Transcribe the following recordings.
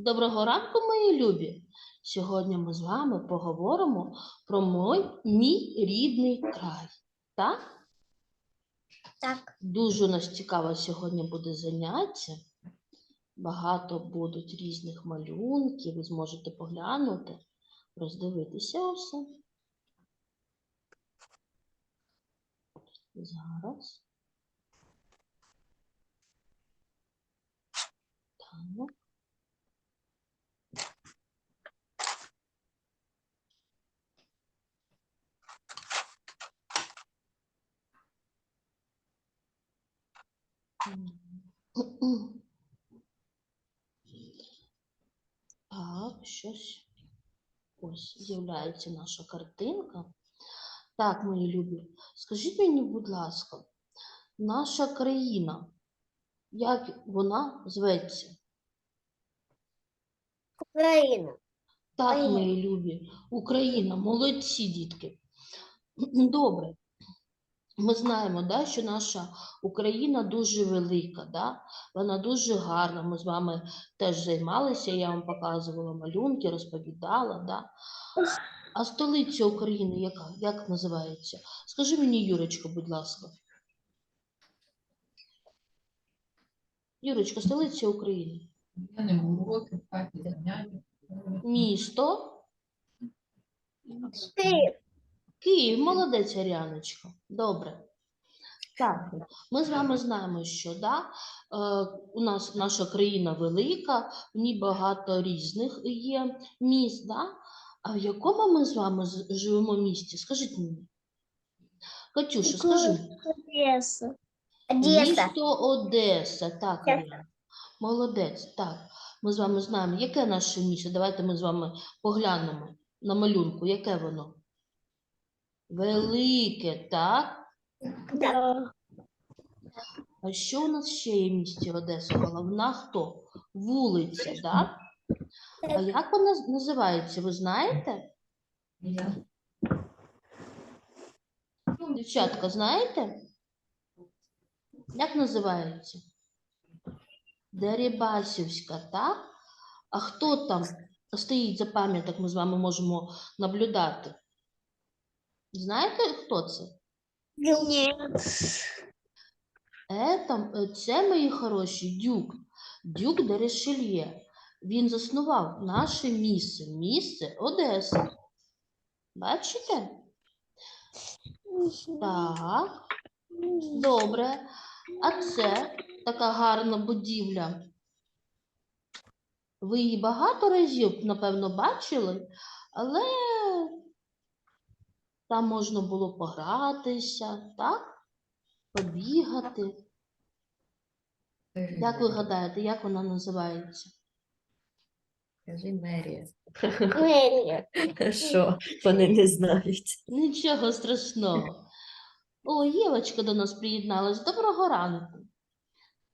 Доброго ранку, мої любі! Сьогодні ми з вами поговоримо про мой, мій рідний край. Так? Так. Дуже у нас цікаво сьогодні буде заняття. Багато будуть різних малюнків, ви зможете поглянути, роздивитися усе. Зараз. Так. М. Так, щось. Ось з'являється наша картинка. Так, мої любі, скажіть мені, будь ласка, наша країна, як вона зветься? Україна. Так, мої любі, Україна, молодці дітки. Добре. Ми знаємо, да, що наша Україна дуже велика, да? вона дуже гарна. Ми з вами теж займалися, я вам показувала малюнки, розповідала. Да? А столиця України яка? Як називається? Скажи мені, Юрочка, будь ласка. Юрочка, столиця України. Я не уроки, в хаті заняття. Місто. Київ. Київ, молодець, Аріаночка. Добре. Так, ми з вами знаємо, що да, е, у нас наша країна велика, в ній багато різних є міст. Да? А в якому ми з вами живемо місті? Скажіть мені. Катюша, скажи. Одеса. Одеса. Місто Одеса. Так, Так. Аріана. Молодець. Так. Ми з вами знаємо, яке наше місто. Давайте ми з вами поглянемо на малюнку. Яке воно? Велике, так? Да. А що у нас ще є в місті Одеса? Головна хто? Вулиця, так? А як вона називається, ви знаєте? Я Дівчатка, знаєте? Як називається? Дерибасівська, так? А хто там стоїть за пам'яток, ми з вами можемо наблюдати? Знаєте, хто це? Ні. Е, е, це, мої хороші, дюк. Дюк де Ришельє. Він заснував наше місце, місце Одеса. Бачите? Так, добре. А це така гарна будівля. Ви її багато разів, напевно, бачили, але там можна було погратися, так? Побігати. Як ви гадаєте, як вона називається? Скажи мерія. Мерія. Що вони не знають? Нічого страшного. О, Євочка до нас приєдналась. Доброго ранку.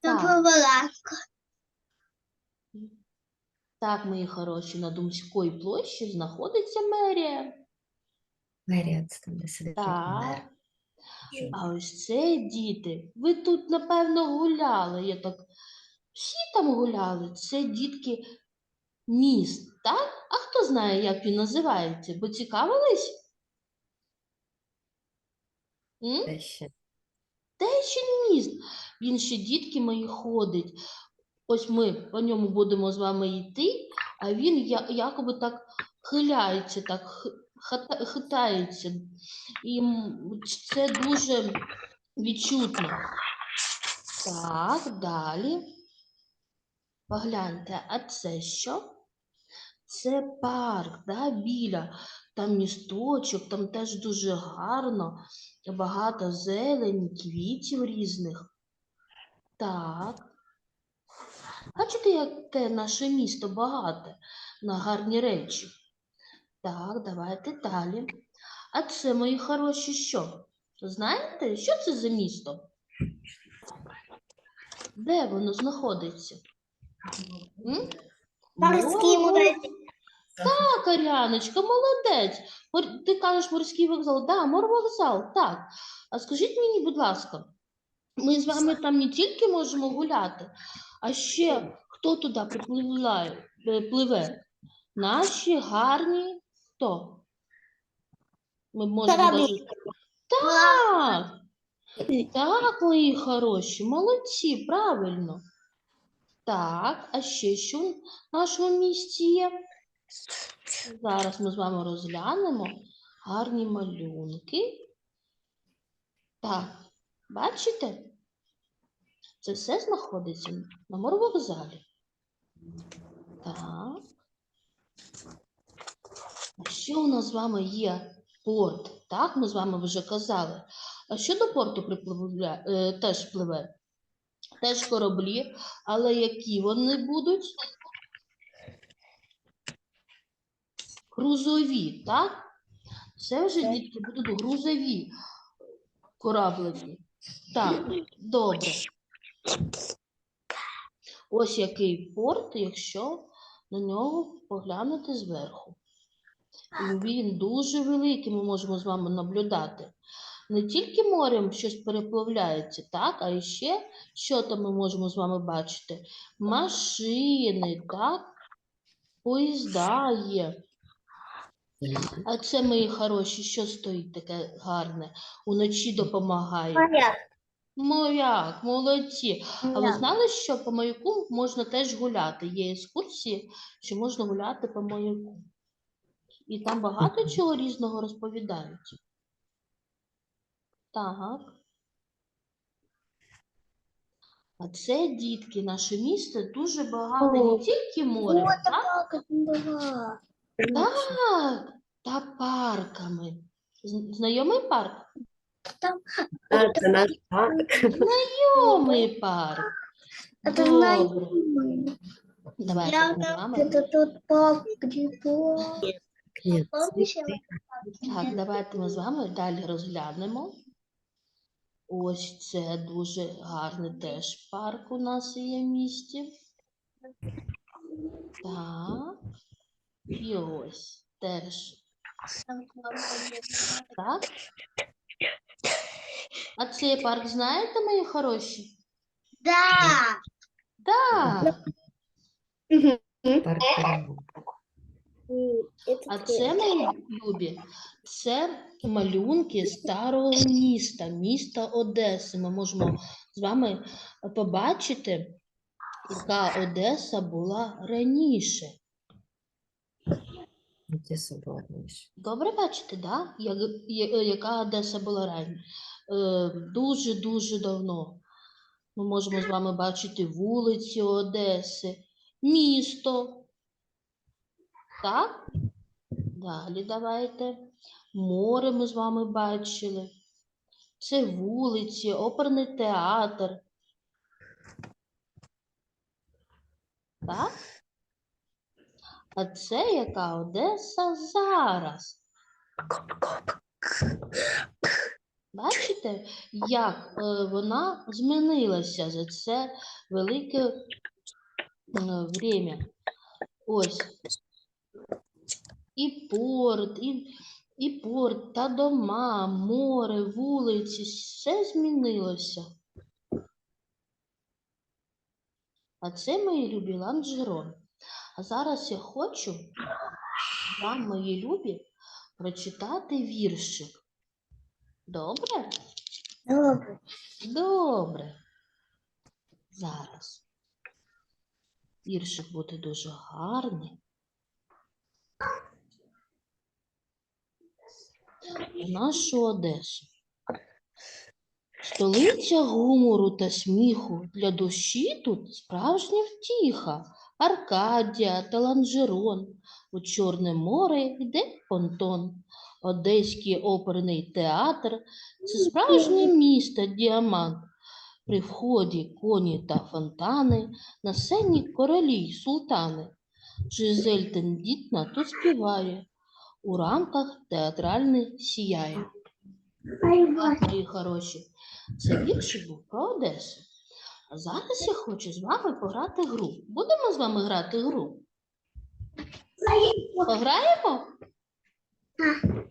Так. Поворотка. Так, мої хороші, на Думській площі знаходиться мерія. Це там, де сидить Так. мер. А ось це діти. Ви тут, напевно, гуляли. Я так. Всі там гуляли. Це дітки міст, так? А хто знає, як він називається? Бо цікавились? М? Де ще? Те ще міст. Він ще дітки мої ходить. Ось ми по ньому будемо з вами йти, а він я, якоби так хиляється, так хитається. І це дуже відчутно. Так, далі. Погляньте, а це що? Це парк, да, біля. Там місточок, там теж дуже гарно, багато зелені, квітів різних. Так. Бачите, яке наше місто багате на гарні речі. Так, давайте далі. А це, мої хороші, що? Знаєте, що це за місто? Де воно знаходиться? М? Морський Мор- музей. Так, Аріаночка, молодець. Мор- Ти кажеш морський вокзал. Да, морвокзал, так. А скажіть мені, будь ласка, ми з вами там не тільки можемо гуляти, а ще хто туди припливає, е, пливе? Наші гарні хто? Ми можемо Кораблі. Так, так, мої хороші, молодці, правильно. Так, а ще що в нашому місті є? Зараз ми з вами розглянемо гарні малюнки. Так, бачите? Це все знаходиться на морвокзалі. Так. А що у нас з вами є порт? Так, ми з вами вже казали. А що до порту припливля, е, теж пливе? Теж кораблі, але які вони будуть? Грузові, так? Це вже дітки будуть грузові кораблики. Так, добре. Ось який порт, якщо на нього поглянути зверху. І Він дуже великий, ми можемо з вами наблюдати. Не тільки морем щось переплавляється, так, а ще що там ми можемо з вами бачити? Машини, так? Поїзда є. А це мої хороші, що стоїть таке гарне? Уночі допомагає. Моряк. Моряк, молодці. А ви знали, що по маяку можна теж гуляти? Є екскурсії, що можна гуляти по маяку. І там багато чого різного розповідають. Так. А це, дітки, наше місто дуже багато не тільки морем, О, так? Так, та парками. Знайомий парк? Там це наш парк. Знайомий парк. Знаєш, Давайте я это тут пап, грибок. Так, давайте ми з вами далі розглянемо. Ось це дуже гарний теж парк у нас є в місті. Так. І ось теж. Так. А цей парк знаєте, мої хороші? Да. Так. парк перемоги. А це, мої любі, це малюнки старого міста, міста Одеси. Ми можемо з вами побачити, яка Одеса була раніше. Які соборні. Добре бачите, да? Як, я- яка Одеса була раніше? Е, дуже-дуже давно. Ми можемо з вами бачити вулиці Одеси, місто. Так? Далі давайте. Море ми з вами бачили. Це вулиці, оперний театр. Так? А це яка Одеса зараз? Бачите, як е, вона змінилася за це велике е, время. Ось. І порт, і, і порт, та дома, море, вулиці, все змінилося. А це мої любі ланжерон. А зараз я хочу вам, мої любі, прочитати віршик. Добре? Добре. Добре. Зараз. Віршик буде дуже гарний. Нашу Одесу. Столиця гумору та сміху для душі тут справжня втіха. Аркадія та Ланжерон. У Чорне море йде понтон. Одеський оперний театр це справжнє місто діамант. При вході коні та фонтани, на сцені королі й султани. Жизель тендітна тут співає, у рамках театральний сіяє. Мої хороші, це віршик був про Одесу. А зараз я хочу з вами пограти гру. Будемо з вами грати гру? Пограємо?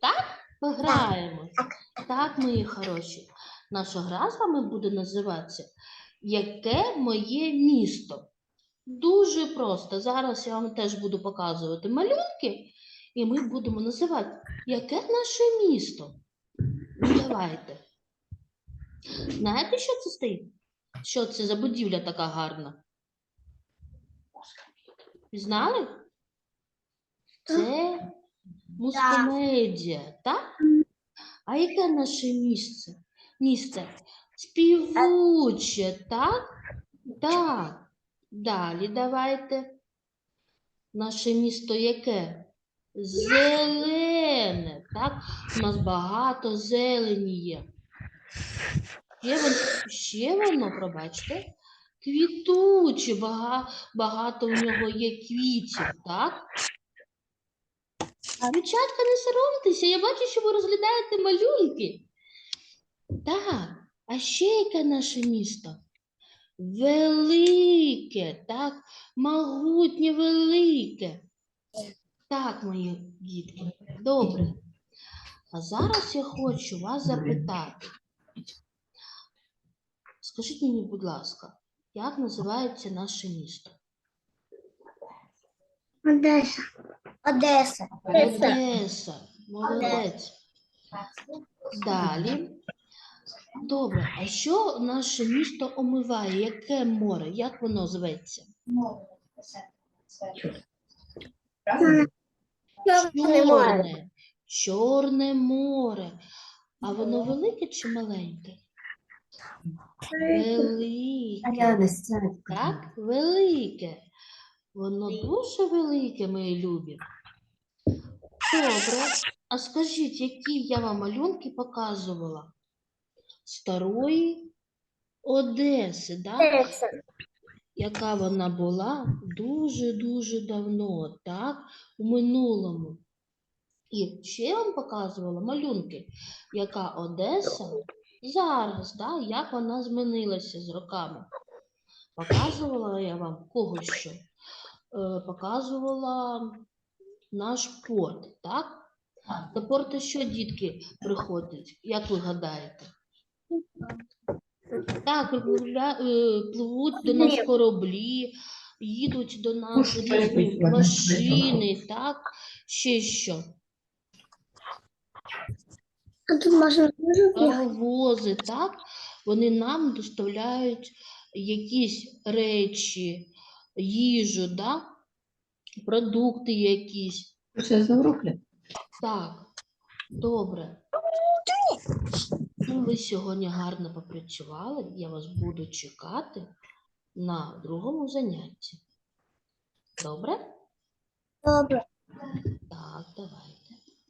Так? Пограємо. Так, мої хороші. Наша гра з вами буде називатися Яке моє місто? Дуже просто. Зараз я вам теж буду показувати малюнки, і ми будемо називати, яке наше місто. Ну, давайте. Знаєте, що це стоїть? Що це за будівля така гарна? Знали? Це мускомедія, так? А яке наше місце? Місце співуче, так? Так. Далі давайте. Наше місто яке? Зелене, так? У нас багато зелені є. Ще воно, ще воно, пробачте, квітуче, бага, багато в нього є квітів, так? Дівчатка, не соромтеся, я бачу, що ви розглядаєте малюнки. Так, а ще яке наше місто? Велике, так, могутнє велике. Так, мої дітки, добре. А зараз я хочу вас запитати. Скажіть мені, будь ласка, як називається наше місто? Одеса. Одеса. Одеса. Молодець. Далі. Добре, а що наше місто омиває? Яке море? Як воно зветься? Чорне море. Чорне. Море. А воно велике чи маленьке? Велике. Так, велике. Воно дуже велике, мої любі. Добре. А скажіть, які я вам малюнки показувала? Старої Одеси, да? Одеса. Яка вона була дуже-дуже давно, так, у минулому. І ще я вам показувала малюнки, яка Одеса зараз, да, як вона змінилася з роками. Показувала я вам кого що? Е, показувала наш порт, так? До порту що дітки приходять, як ви гадаєте? Так, припливля- е, пливуть до нас кораблі, їдуть до нас різні машини, так? Ще що? А тут можна дуже Паровози, так? Вони нам доставляють якісь речі, їжу, да? продукти якісь. Ще за уроки? Так, добре. Ви сьогодні гарно попрацювали. Я вас буду чекати на другому занятті. Добре? Добре. Так, давай.